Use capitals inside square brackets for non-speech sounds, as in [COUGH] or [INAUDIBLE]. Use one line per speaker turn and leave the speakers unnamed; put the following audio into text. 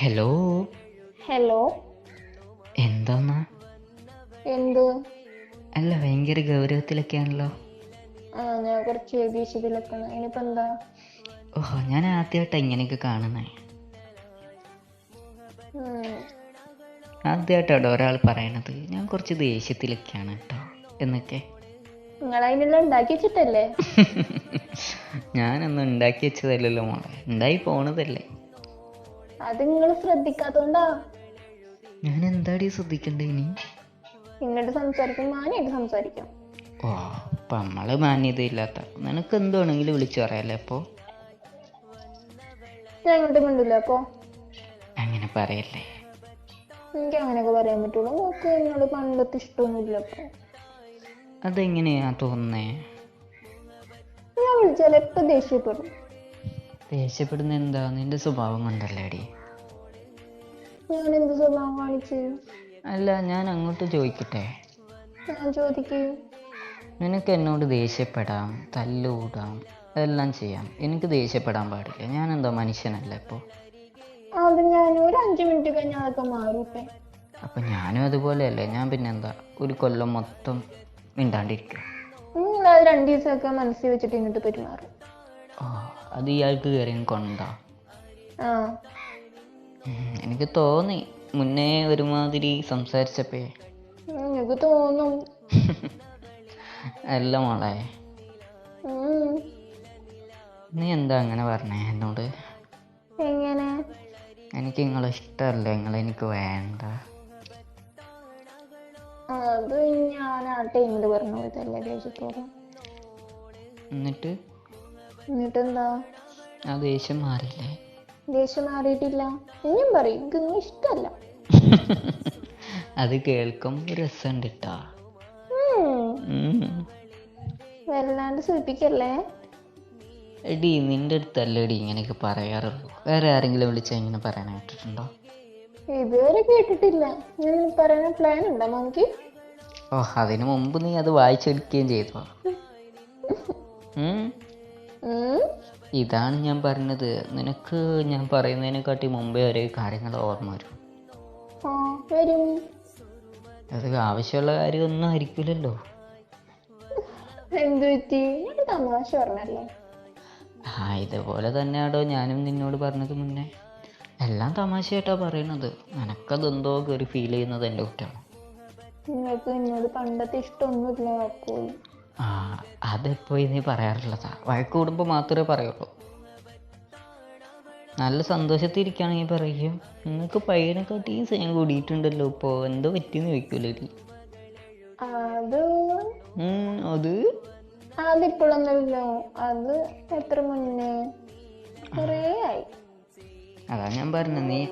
Hello
hello
എന്താന്നാ
എന്ത്?
അല്ല ഭയങ്കര ഗൗരവത്തിലൊക്കെയാണല്ലോ.
ആ ഞാൻ കുറച്ച് ഏകീശത്തിലൊക്കെയാണ് ഇനിയിപ്പോ എന്താ?
ഓഹോ ഞാൻ ആദ്യമായിട്ടാ ഇങ്ങനെയൊക്കെ കാണുന്നേ. ആദ്യമായിട്ടാണ് ഒരാൾ പറയണത്. ഞാൻ കുറച്ച് ദേഷ്യത്തിലൊക്കെയാണ് കേട്ടോ. എന്നൊക്കെ.
നിങ്ങൾ അതിനെല്ലാം ഉണ്ടാക്കി വെച്ചിട്ടല്ലേ? [LAUGHS]
ഞാനൊന്നും ഉണ്ടാക്കി വെച്ചതല്ലല്ലോ മോളെ. ഉണ്ടായി പോണതല്ലേ.
അത് നിങ്ങൾ ശ്രദ്ധിക്കാത്തോണ്ടാ.
ഞാൻ എന്താടി ശ്രദ്ധിക്കണ്ടേ ഇനി?
ഇങ്ങോട്ട് സംസാരിക്കും മാനായിട്ട് സംസാരിക്കാം.
ഓ അപ്പൊ നമ്മൾ മാന്യതയില്ലാത്ത. നിനക്ക് എന്ത് വേണമെങ്കിലും വിളിച്ചു പറയാല്ലേ അപ്പോൾ
ഞാൻ ഇങ്ങോട്ട് മിണ്ടില്ല അപ്പൊ?
അങ്ങനെ പറയല്ലേ.
എനിക്ക് അങ്ങനെയൊക്കെ പറയാൻ പറ്റുള്ളൂ. നോക്ക് എന്നോട് പണ്ടത്തെ ഇഷ്ടമൊന്നുമില്ല അപ്പൊ.
അതെങ്ങനെയാ തോന്നുന്നേ?
ഞാൻ വിളിച്ചാൽ എപ്പോ ദേഷ്യപ്പെടും.
ദേഷ്യപ്പെടുന്ന എന്താ നിന്റെ സ്വഭാവം കണ്ടല്ലേ അടി
ഞാൻ എന്ത് സ്വഭാവം കാണിച്ചു?
അല്ല ഞാൻ അങ്ങോട്ട് ചോദിക്കട്ടെ?
ഞാൻ ചോദിക്കൂ.
നിനക്ക് എന്നോട് ദേഷ്യപ്പെടാം തല്ലുകൂടാം അതെല്ലാം ചെയ്യാം. എനിക്ക് ദേഷ്യപ്പെടാൻ പാടില്ല. ഞാൻ എന്താ മനുഷ്യനല്ല ഇപ്പോ.
അത് ഞാൻ ഒരു അഞ്ചു മിനിറ്റ് കഴിഞ്ഞാൽ അതൊക്കെ മാറിയിട്ടെ
അപ്പം ഞാനും അതുപോലെയല്ലേ. ഞാൻ പിന്നെന്താ? ഒരു കൊല്ലം മൊത്തം മിണ്ടാണ്ടിരിക്കും.
നിങ്ങൾ അത് രണ്ടു ദിവസമൊക്കെ മനസ്സിൽ വെച്ചിട്ട് ഇങ്ങോട്ട് പെരുമാറും.
അത് ഇയാൾക്ക് കയറിയും കൊണ്ട. എനിക്ക് തോന്നി. മുന്നേ ഒരുമാതിരി സംസാരിച്ചപ്പേ.
എനിക്ക് തോന്നും. [LAUGHS]
അല്ല മോളെ. നീ എന്താ അങ്ങനെ പറഞ്ഞേ എന്നോട്?
എങ്ങനെ?
എനിക്ക് നിങ്ങളെ ഇഷ്ടമല്ല. നിങ്ങളെനിക്ക് വേണ്ട.
അത് ഞാൻ ആ ടൈമിൽ പറഞ്ഞ ദേഷ്യത്തോടെ
എന്നിട്ട്?
എന്നിട്ടെന്താ?
ആ ദേഷ്യം മാറിയില്ലേ
ദേഷ്യം മാറിയിട്ടില്ല. ഇനിയും പറയും എനിക്ക് നിങ്ങൾ ഇഷ്ടമല്ല
അത് കേൾക്കുമ്പോൾ രസമുണ്ട് കേട്ടോ.
വല്ലാണ്ട് സൂചിപ്പിക്കല്ലേ?
എടി നിന്റെ അടുത്തല്ലേടി ഇങ്ങനെയൊക്കെ പറയാറുള്ളൂ. വേറെ ആരെങ്കിലും വിളിച്ചാൽ ഇങ്ങനെ പറയാൻ കേട്ടിട്ടുണ്ടോ?
ഇതുവരെ കേട്ടിട്ടില്ല. ഞാൻ പറയുന്ന പ്ലാൻ ഉണ്ടോ നമുക്ക്
ഓ അതിനു മുമ്പ് നീ അത് വായിച്ചെടുക്കുകയും ചെയ്തോ. [LAUGHS] ഇതാണ് ഞാൻ പറഞ്ഞത്. നിനക്ക് ഞാൻ പറയുന്നതിനെക്കാട്ടി മുമ്പേ ഒരേ കാര്യങ്ങൾ ഓർമ്മ വരും. അത് ആവശ്യമുള്ള കാര്യമൊന്നും ആയിരിക്കില്ലല്ലോ ആ ഇതുപോലെ തന്നെയാണോ ഞാനും നിന്നോട് പറഞ്ഞത് മുന്നേ. എല്ലാം തമാശയായിട്ടാ പറയണത്. നിനക്കതെന്തോ ഒരു ഫീൽ ചെയ്യുന്നത് എന്റെ കുറ്റമാണ്
നിങ്ങൾക്ക് എന്നോട് പണ്ടത്തെ ഇഷ്ടമൊന്നുമില്ല അപ്പോൾ.
ആ അതെപ്പോയി നീ പറയാറുള്ളതാ? വഴക്ക് കൂടുമ്പോൾ മാത്രമേ പറയുള്ളൂ. നല്ല സന്തോഷത്തിരിക്കുകയാണെങ്കിൽ പറയും. നിങ്ങൾക്ക് പയ്യനെക്കാട്ടി സ്നേഹം കൂടിയിട്ടുണ്ടല്ലോ ഇപ്പോൾ എന്തോ പറ്റിയെന്ന് ചോദിക്കൂലേ ഇനി
അത്
അത്?
അതിപ്പോഴൊന്നുമില്ലോ. അത് എത്ര മുന്നേ? കുറേ ആയി.
അതാ ഞാൻ പറഞ്ഞത് നീ